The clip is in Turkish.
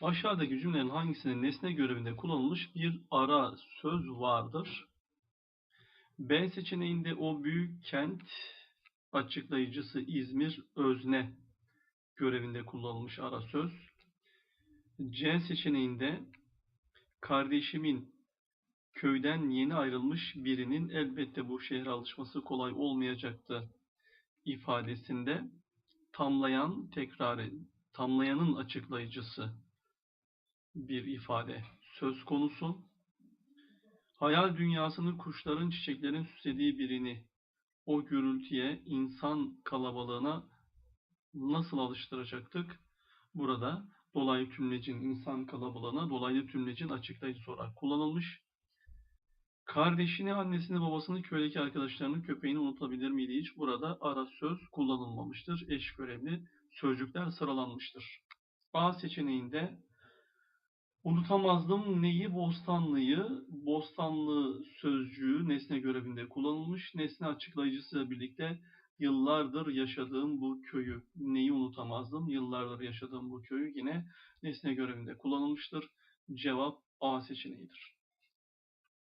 Aşağıdaki cümlelerin hangisinin nesne görevinde kullanılmış bir ara söz vardır? B seçeneğinde o büyük kent açıklayıcısı İzmir özne görevinde kullanılmış ara söz. C seçeneğinde kardeşimin köyden yeni ayrılmış birinin elbette bu şehre alışması kolay olmayacaktı ifadesinde tamlayan tekrarı, tamlayanın açıklayıcısı bir ifade söz konusu. Hayal dünyasını kuşların, çiçeklerin süslediği birini o gürültüye, insan kalabalığına nasıl alıştıracaktık? Burada dolaylı tümlecin insan kalabalığına dolaylı tümlecin açıklayıcısı olarak kullanılmış. Kardeşini, annesini, babasını, köydeki arkadaşlarını, köpeğini unutabilir miydi hiç? Burada ara söz kullanılmamıştır. Eş görevli sözcükler sıralanmıştır. A seçeneğinde unutamazdım neyi bostanlıyı, bostanlı sözcüğü nesne görevinde kullanılmış. Nesne açıklayıcısıyla birlikte yıllardır yaşadığım bu köyü, neyi unutamazdım, yıllardır yaşadığım bu köyü yine nesne görevinde kullanılmıştır. Cevap A seçeneğidir.